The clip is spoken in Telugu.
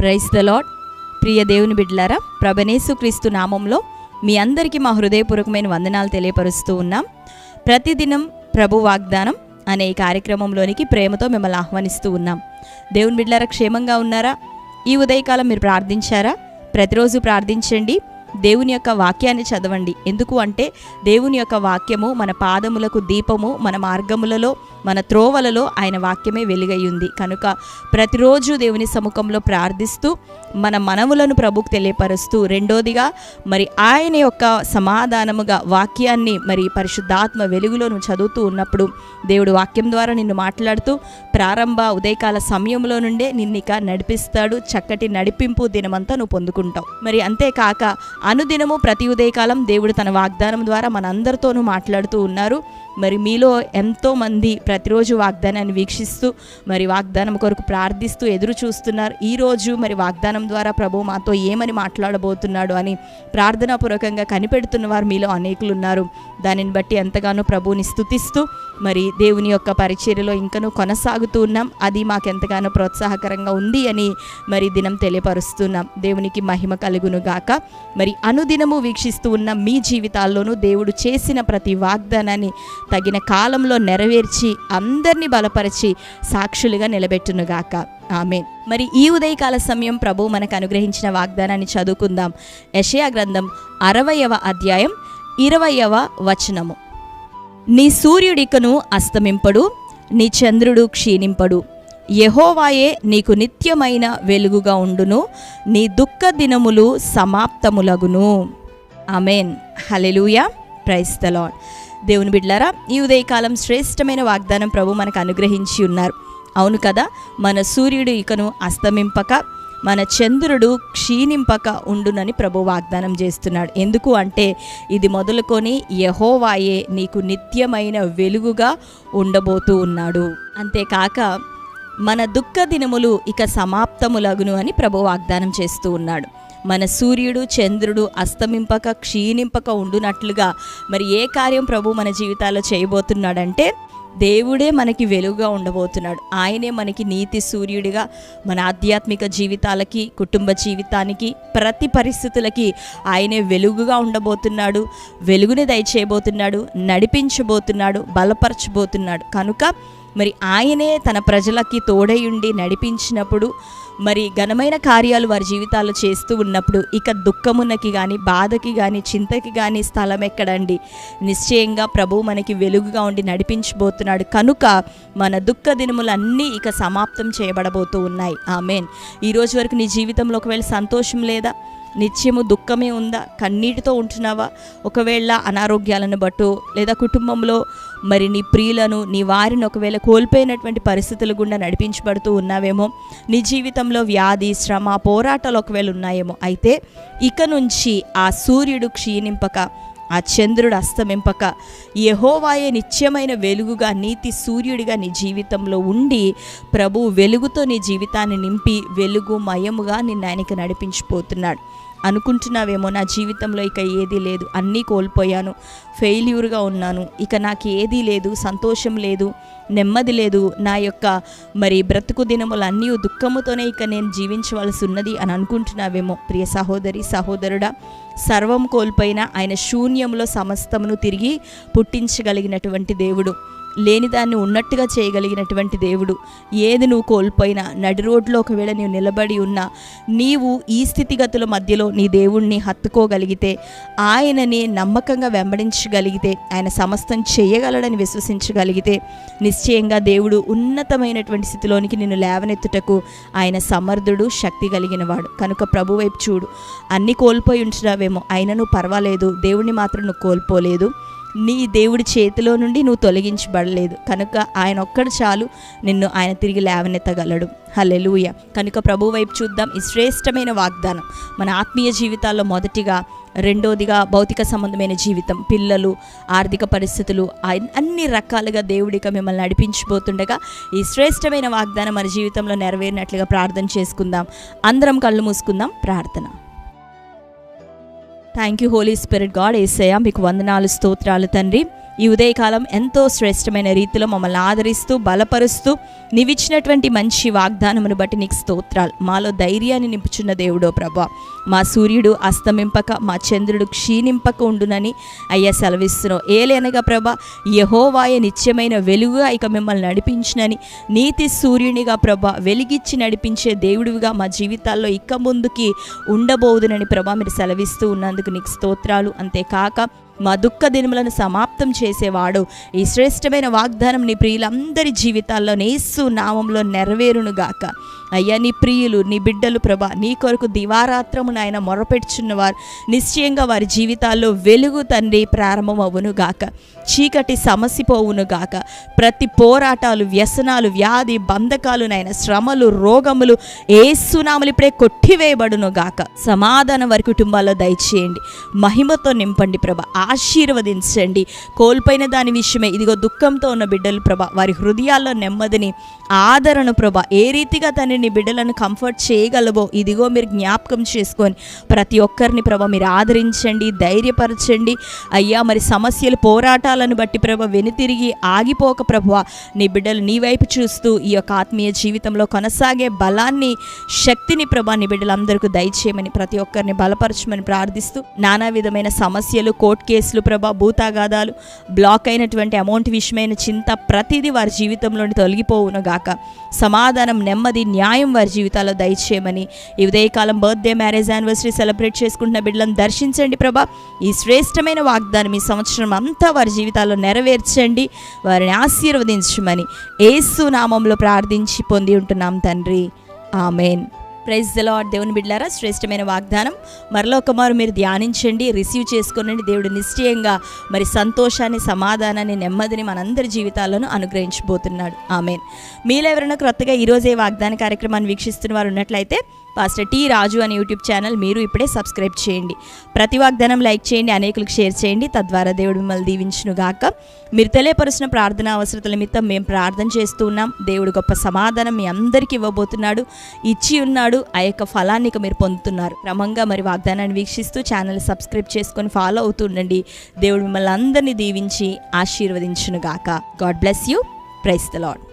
ప్రైస్ ద లాడ్ ప్రియ దేవుని బిడ్డలారా ప్రభనేసు క్రీస్తు నామంలో మీ అందరికీ మా హృదయపూర్వకమైన వందనాలు తెలియపరుస్తూ ఉన్నాం. ప్రతిదినం ప్రభు వాగ్దానం అనే ఈ కార్యక్రమంలోనికి ప్రేమతో మిమ్మల్ని ఆహ్వానిస్తూ ఉన్నాం. దేవుని బిడ్డలారా క్షేమంగా ఉన్నారా? ఈ ఉదయకాలం మీరు ప్రార్థించారా? ప్రతిరోజు ప్రార్థించండి. దేవుని యొక్క వాక్యాన్ని చదవండి. ఎందుకు అంటే దేవుని యొక్క వాక్యము మన పాదములకు దీపము మన మార్గములలో మన త్రోవలలో ఆయన వాక్యమే వెలుగయ్యుంది. కనుక ప్రతిరోజు దేవుని సముఖంలో ప్రార్థిస్తూ మన మనవులను ప్రభుకు తెలియపరుస్తూ రెండోదిగా మరి ఆయన యొక్క సమాధానముగా వాక్యాన్ని మరి పరిశుద్ధాత్మ వెలుగులో నువ్వు చదువుతూ ఉన్నప్పుడు దేవుడు వాక్యం ద్వారా నిన్ను మాట్లాడుతూ ప్రారంభ ఉదయకాల సమయంలో నుండే నిన్నిక నడిపిస్తాడు. చక్కటి నడిపింపు దినమంతా నువ్వు పొందుకుంటావు. మరి అంతేకాక అనుదినము ప్రతి ఉదయకాలం దేవుడు తన వాగ్దానం ద్వారా మనందరితోనూ మాట్లాడుతూ ఉన్నారు. మరి మీలో ఎంతోమంది ప్రతిరోజు వాగ్దానాన్ని వీక్షిస్తూ మరి వాగ్దానం కొరకు ప్రార్థిస్తూ ఎదురు చూస్తున్నారు. ఈరోజు మరి వాగ్దానం ద్వారా ప్రభు మాతో ఏమని మాట్లాడబోతున్నాడు అని ప్రార్థనాపూర్వకంగా కనిపెడుతున్న వారు మీలో అనేకులు ఉన్నారు దానిని బట్టి ఎంతగానో ప్రభువుని స్తుతిస్తూ మరి దేవుని యొక్క పరిచర్యలో ఇంకనూ కొనసాగుతూ ఉన్నాం. అది మాకెంతగానో ప్రోత్సాహకరంగా ఉంది అని మరి దినం తెలియపరుస్తున్నాం. దేవునికి మహిమ కలుగును గాక. మరి అనుదినము వీక్షిస్తూ ఉన్న మీ జీవితాల్లోనూ దేవుడు చేసిన ప్రతి వాగ్దానాన్ని తగిన కాలంలో నెరవేర్చి అందరినీ బలపరిచి సాక్షులుగా నిలబెట్టునుగాక. ఆమె మరి ఈ ఉదయకాల సమయం ప్రభు మనకు అనుగ్రహించిన వాగ్దానాన్ని చదువుకుందాం. యషయా గ్రంథం అరవయవ అధ్యాయం ఇరవయవ వచనము. నీ సూర్యుడికను అస్తమింపడు నీ చంద్రుడు క్షీణింపడు. యహోవాయే నీకు నిత్యమైన వెలుగుగా ఉండును నీ దుఃఖ దినములు సమాప్తములగును. అమెన్ హలెలూయా ప్రైస్తలాడ్ దేవుని బిడ్లారా ఈ ఉదయకాలం శ్రేష్టమైన వాగ్దానం ప్రభు మనకు అనుగ్రహించి ఉన్నారు. అవును కదా మన సూర్యుడు ఇకను అస్తమింపక మన చంద్రుడు క్షీణింపక ఉండునని ప్రభు వాగ్దానం చేస్తున్నాడు. ఎందుకు అంటే ఇది మొదలుకొని యహోవాయే నీకు నిత్యమైన వెలుగుగా ఉండబోతూ ఉన్నాడు. అంతేకాక మన దుఃఖ దినములు ఇక సమాప్తములగును అని ప్రభు వాగ్దానం చేస్తూ ఉన్నాడు. మన సూర్యుడు చంద్రుడు అస్తమింపక క్షీణింపక ఉండునట్లుగా మరి ఏ కార్యం ప్రభు మన జీవితాల్లో చేయబోతున్నాడంటే దేవుడే మనకి వెలుగుగా ఉండబోతున్నాడు. ఆయనే మనకి నీతి సూర్యుడిగా మన ఆధ్యాత్మిక జీవితాలకి కుటుంబ జీవితానికి ప్రతి పరిస్థితులకి ఆయనే వెలుగుగా ఉండబోతున్నాడు. వెలుగుని దయచేయబోతున్నాడు నడిపించబోతున్నాడు బలపరచబోతున్నాడు. కనుక మరి ఆయనే తన ప్రజలకి తోడయుండి నడిపించినప్పుడు మరి ఘనమైన కార్యాలు వారి జీవితాల్లో చేస్తూ ఉన్నప్పుడు ఇక దుఃఖమునకి కానీ బాధకి కానీ చింతకి కానీ స్థలం ఎక్కడండి? నిశ్చయంగా ప్రభు మనకి వెలుగుగా ఉండి నడిపించబోతున్నాడు. కనుక మన దుఃఖ దినములన్నీ ఇక సమాప్తం చేయబడబోతూ ఉన్నాయి. ఆమెన్. మెయిన్ ఈరోజు వరకు నీ జీవితంలో ఒకవేళ సంతోషం లేదా? నిత్యము దుఃఖమే ఉందా? కన్నీటితో ఉంటున్నావా? ఒకవేళ అనారోగ్యాలను బట్టు లేదా కుటుంబంలో మరి నీ ప్రియులను నీ వారిని ఒకవేళ కోల్పోయినటువంటి పరిస్థితులు గుండా నడిపించబడుతూ ఉన్నావేమో నీ జీవితంలో వ్యాధి శ్రమ పోరాటాలు ఒకవేళ ఉన్నాయేమో అయితే ఇక నుంచి ఆ సూర్యుడు క్షీణింపక ఆ చంద్రుడు అస్తమింపక యహోవాయే నిత్యమైన వెలుగుగా నీతి సూర్యుడిగా నీ జీవితంలో ఉండి ప్రభు వెలుగుతో నీ జీవితాన్ని నింపి వెలుగు మయముగా నిన్ను ఆయనకి నడిపించిపోతున్నాడు. అనుకుంటున్నావేమో నా జీవితంలో ఇక ఏదీ లేదు అన్నీ కోల్పోయాను. ఫెయిల్యూర్గా ఉన్నాను. ఇక నాకు ఏదీ లేదు సంతోషం లేదు నెమ్మది లేదు. నా యొక్క మరి బ్రతుకు దినములన్నీ దుఃఖముతోనే ఇక నేను జీవించవలసి ఉన్నది అని అనుకుంటున్నావేమో. ప్రియ సహోదరి సహోదరుడా సర్వం కోల్పోయిన ఆయన శూన్యంలో సమస్తమును తిరిగి పుట్టించగలిగినటువంటి దేవుడు. లేనిదాన్ని ఉన్నట్టుగా చేయగలిగినటువంటి దేవుడు. ఏది నువ్వు కోల్పోయినా నడి రోడ్లో ఒకవేళ నీవు నిలబడి ఉన్నా నీవు ఈ స్థితిగతుల మధ్యలో నీ దేవుణ్ణి హత్తుకోగలిగితే ఆయనని నమ్మకంగా వెంబడించగలిగితే ఆయన సమస్తం చేయగలడని విశ్వసించగలిగితే నిశ్చయంగా దేవుడు ఉన్నతమైనటువంటి స్థితిలోనికి నిన్ను లేవనెత్తుటకు ఆయన సమర్థుడు శక్తి కలిగినవాడు. కనుక ప్రభు వైపు చూడు. అన్నీ కోల్పోయి ఉంటున్నావేమో అయినను పర్వాలేదు. దేవుణ్ణి మాత్రం నువ్వు కోల్పోలేదు. నీ దేవుడి చేతిలో నుండి నువ్వు తొలగించబడలేదు. కనుక ఆయన ఒక్కడు చాలు నిన్ను ఆయన తిరిగి లేవనెత్తగలడు. హలెలూయ కనుక ప్రభు వైపు చూద్దాం. ఈ శ్రేష్టమైన వాగ్దానం మన ఆత్మీయ జీవితాల్లో మొదటిగా రెండోదిగా భౌతిక సంబంధమైన జీవితం పిల్లలు ఆర్థిక పరిస్థితులు అన్ని రకాలుగా దేవుడిక మిమ్మల్ని నడిపించిపోతుండగా ఈ శ్రేష్టమైన వాగ్దానం మన జీవితంలో నెరవేరినట్లుగా ప్రార్థన చేసుకుందాం. అందరం కళ్ళు మూసుకుందాం. ప్రార్థన. Thank you holy spirit god ఏసయ్య మీకు వందనాలు స్తోత్రాలు తండ్రి. ఈ ఉదయకాలం ఎంతో శ్రేష్టమైన రీతిలో మమ్మల్ని ఆదరిస్తూ బలపరుస్తూ నీవిచ్చినటువంటి మంచి వాగ్దానమును బట్టి నీకు స్తోత్రాలు. మాలో ధైర్యాన్ని నింపుచున్న దేవుడో ప్రభా మా సూర్యుడు అస్తమింపక మా చంద్రుడు క్షీణింపక ఉండునని అయ్యా సెలవిస్తున్నావు. ఏలేనగా ప్రభా యహోవాయ నిత్యమైన వెలుగుగా ఇక మిమ్మల్ని నడిపించినని నీతి సూర్యునిగా ప్రభా వెలిగిచ్చి నడిపించే దేవుడివిగా మా జీవితాల్లో ఇక ముందుకి ఉండబోదునని ప్రభా మీరు సెలవిస్తూ ఉన్నందుకు నీకు స్తోత్రాలు. అంతేకాక మా దుఃఖ దినములను సమాప్తం చేసేవాడు. ఈ శ్రేష్టమైన వాగ్దానం నీ ప్రియులందరి జీవితాల్లో నేసు నామంలో నెరవేరునుగాక అయ్యా నీ ప్రియులు నీ బిడ్డలు ప్రభా నీ కొరకు దివారాత్రము నాయన మొరపెట్టుచున్నవారు. నిశ్చయంగా వారి జీవితాల్లో వెలుగు తండ్రి ప్రారంభమవును గాక. చీకటి సమసిపోవును గాక. ప్రతి పోరాటాలు వ్యసనాలు వ్యాధి బంధకాలు నాయన శ్రమలు రోగములు ఏసునాములు ఇప్పుడే కొట్టివేయబడును గాక. సమాధానం వారి కుటుంబాల్లో దయచేయండి. మహిమతో నింపండి ప్రభ ఆశీర్వదించండి. కోల్పోయిన దాని విషయమే ఇదిగో దుఃఖంతో ఉన్న బిడ్డలు ప్రభ వారి హృదయాల్లో నెమ్మదిని ఆదరణ ప్రభ ఏ రీతిగా తన నీ బిడ్డలను కంఫర్ట్ చేయగలవో ఇదిగో మీరు జ్ఞాపకం చేసుకొని ప్రతి ఒక్కరిని ప్రభ మీరు ఆదరించండి ధైర్యపరచండి. అయ్యా మరి సమస్యలు పోరాటాలను బట్టి ప్రభ వెనుతిరిగి ఆగిపోక ప్రభు నీ బిడ్డలు నీ వైపు చూస్తూ ఈ యొక్క ఆత్మీయ జీవితంలో కొనసాగే బలాన్ని శక్తిని ప్రభా నీ బిడ్డలందరికీ దయచేయమని ప్రతి ఒక్కరిని బలపరచమని ప్రార్థిస్తూ నానా విధమైన సమస్యలు కోర్టు కేసులు ప్రభా భూతాగాదాలు బ్లాక్ అయినటువంటి అమౌంట్ విషయమైన చింత ప్రతిదీ వారి జీవితంలోని తొలగిపోవును గాక. సమాధానం నెమ్మది న్యాయం వారి జీవితాల్లో దయచేయమని. ఈ ఉదయకాలం బర్త్డే మ్యారేజ్ యానివర్సరీ సెలబ్రేట్ చేసుకుంటున్న బిడ్డలను దర్శించండి ప్రభా. ఈ శ్రేష్టమైన వాగ్దానం ఈ సంవత్సరం అంతా వారి జీవితాల్లో నెరవేర్చండి. వారిని ఆశీర్వదించమని ఏసు నామంలో ప్రార్థించి పొంది ఉంటున్నాం తండ్రి. ఆమెన్. ప్రైజ్ ద లార్డ్ దేవుని బిడ్డారా శ్రేష్టమైన వాగ్దానం. మరలో ఒకమారు మీరు ధ్యానించండి రిసీవ్ చేసుకోనండి దేవుడు నిశ్చయంగా మరి సంతోషాన్ని సమాధానాన్ని నెమ్మదిని మనందరి జీవితాలను అనుగ్రహించబోతున్నాడు. ఆమెన్. మీలో ఎవరైనా క్రొత్తగా ఈరోజే వాగ్దాన కార్యక్రమాన్ని వీక్షిస్తున్న వారు ఉన్నట్లయితే పాస్టర్ టీ రాజు అనే యూట్యూబ్ ఛానల్ మీరు ఇప్పుడే సబ్స్క్రైబ్ చేయండి. ప్రతి వాగ్దానం లైక్ చేయండి అనేకులకు షేర్ చేయండి. తద్వారా దేవుడు మిమ్మల్ని దీవించును గాక. మీరు తెలియపరుచిన ప్రార్థన అవసరతల నిమిత్తం మేము ప్రార్థన చేస్తూ ఉన్నాం. దేవుడు గొప్ప సమాధానం మీ అందరికీ ఇవ్వబోతున్నాడు. ఇచ్చి ఉన్నాడు. ఆ యొక్క ఫలాన్ని మీరు పొందుతున్నారు. క్రమంగా మరి వాగ్దానాన్ని వీక్షిస్తూ ఛానల్ సబ్స్క్రైబ్ చేసుకొని ఫాలో అవుతూ ఉండండి. దేవుడు మిమ్మల్ని అందరినీ దీవించి ఆశీర్వదించును గాక. God bless you. Praise the lord